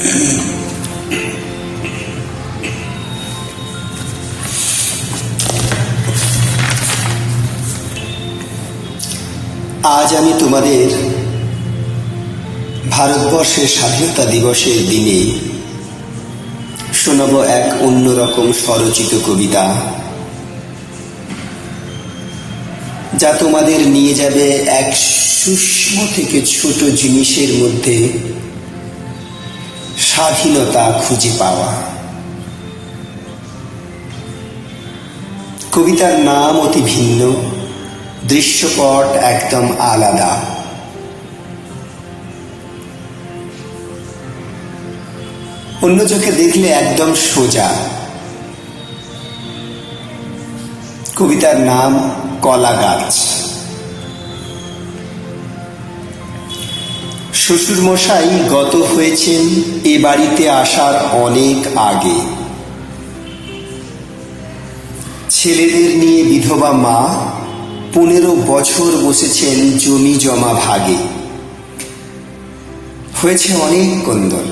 আজ আমি তোমাদের ভারতবর্ষের স্বাধীনতা দিবসের দিনে শোনাব এক অন্যরকম স্বরচিত কবিতা যা তোমাদের নিয়ে যাবে এক সূক্ষ্ম থেকে ছোট জিনিসের মধ্যে স্বাধীনতা খুঁজে পাওয়া। কবিতার নাম অতি ভিন্ন, দৃশ্যপট একদম আলাদা। অন্য চোখে দেখলে একদম সোজা। কবিতার নাম কলা গাছ শ্বশুরমশাই গত হয়েছেন এ বাড়িতে আসার অনেক আগে। ছেলেদের নিয়ে বিধবা মা পনেরো বছর বসেছেন জমি জমা ভাগে। হয়েছে অনেক কন্দল,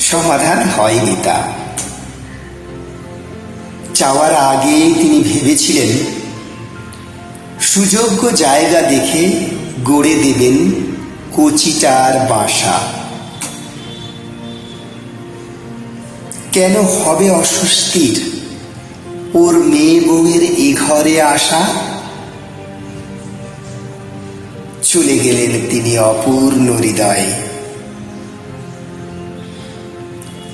সমাধান হয়নি তা। চাওয়ার আগে তিনি ভেবেছিলেন, সুযোগ্য জায়গা দেখে গড়ে দেবেন কচিটার বাসা। কেন হবে অস্বস্তির? ওর মেয়ে বউয়ের এ ঘরে আসা? চলে গেলেন তিনি অপূর্ণ হৃদয়ে।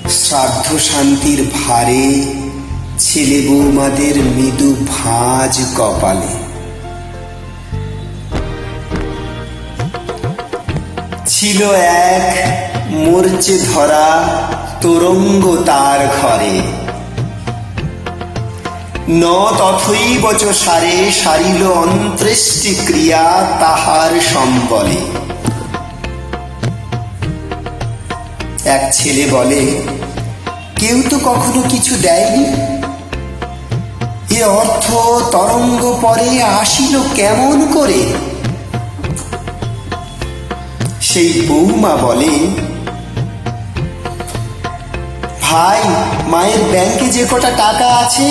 শ্রাদ্ধ শান্তির ভারে ছেলে বৌমাদের মৃদু ভাঁজ কপালে। ছিল এক মোর্চে ধরা তোরঙ্গ তার ঘরে। ন তথৈব চ সারে সারিল অন্ত্যেষ্টি ক্রিয়া তাহার সম্বলে। এক ছেলে বলে, কেউ তো কখনো কিছু দেয়নি? এ অর্থ তরঙ্গ পরে আসিল কেমন করে? সেই বৌমা বলে, ভাই, মায়ের ব্যাংকে যে কটা টাকা আছে,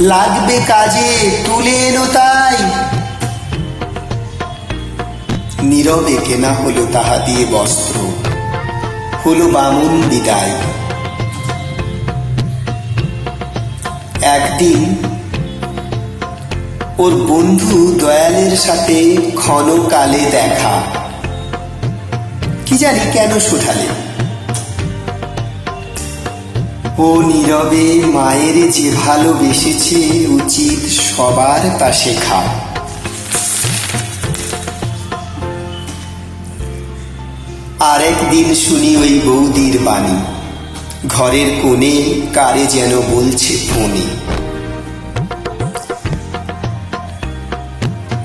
লাগবে কাজে, তুলে এনো তাই। নীরবে কেনা হলো তাহা দিয়ে বস্ত্র, হলো বামুন বিদায়। একদিন ওর বন্ধু দয়ালের সাথে ক্ষণকালে দেখা। কি জানি কেন শুধালে। ও নীরবে মায়ের যে ভালোবেসেছে উচিত সবার তা শেখা। আরেক দিন শুনি ওই বৌদির বাণী। ঘরের কোণে কারে যেন বলছে ফোনে।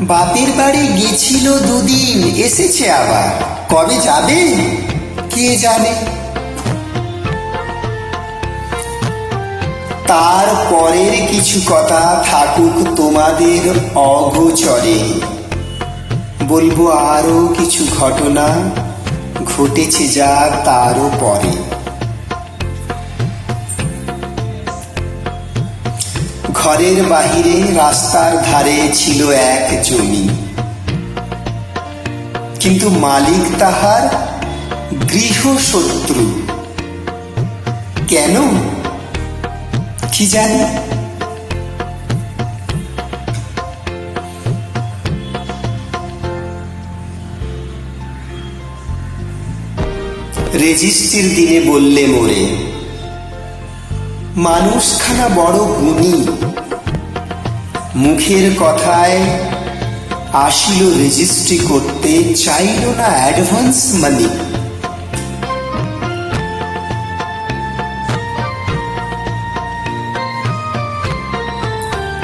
বাপের বাড়ি গেছিল দুদিন, এসেছে আবার। কবে যাবে? কে জানে? তার পরের কিছু কথা থাকুক তোমাদের অগোচরে। বলব আরও কিছু ঘটনা ঘটেছে যা তারও পরে। ঘরের বাহিরে রাস্তার ধারে ছিল এক জমি। কিন্তু মালিক তাহার গৃহশত্রু। কেন? কি জানি। রেজিস্ট্রির দিনে বললে মোরে, মানুষখানা বড় গুণী। মুখের কথায় আসিল রেজিস্ট্রি করতে, চাইল না অ্যাডভান্স মানি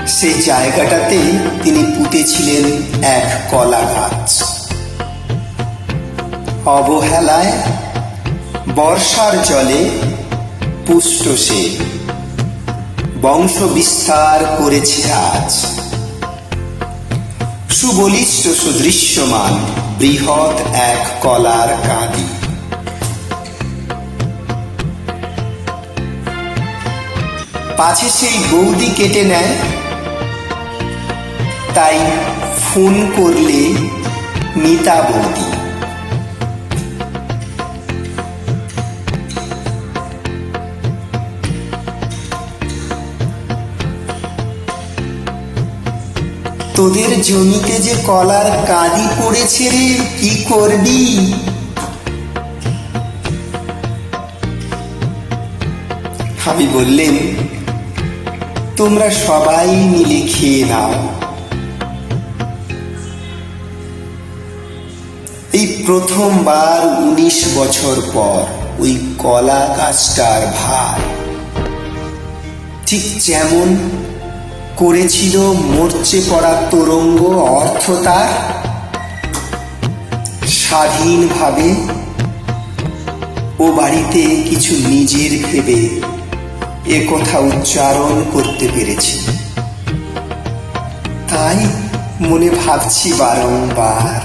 সেই জায়গাটাতে তিনি পুঁতেছিলেন এক কলা গাছ। অবহেলায় বর্ষার জলে পুষ্ট সে। বংশ বিস্তার করেছে আজ সুবলিষ্ঠ সুদৃশ্যমান, বৃহৎ এক কলার কাঁদি। পাছে সেই বৌদি কেটে নেয়, তাই ফোন করলে মিতা বৌদি। তোদের জমিতে যে কলার কাঁদি পড়েছে রে, কি করবি? আমি বললেন, তোমরা সবাই মিলে খেয়ে নাও। এই প্রথমবার উনিশ বছর পর ওই কলা গাছটার ভার ঠিক যেমন করেছিল মরচে পড়া তরঙ্গ অর্থ তার স্বাধীনভাবে ও বাড়িতে কিছু নিজের ভেবে এ কথা উচ্চারণ করতে পেরেছি। তাই মনে ভাবছি বারংবার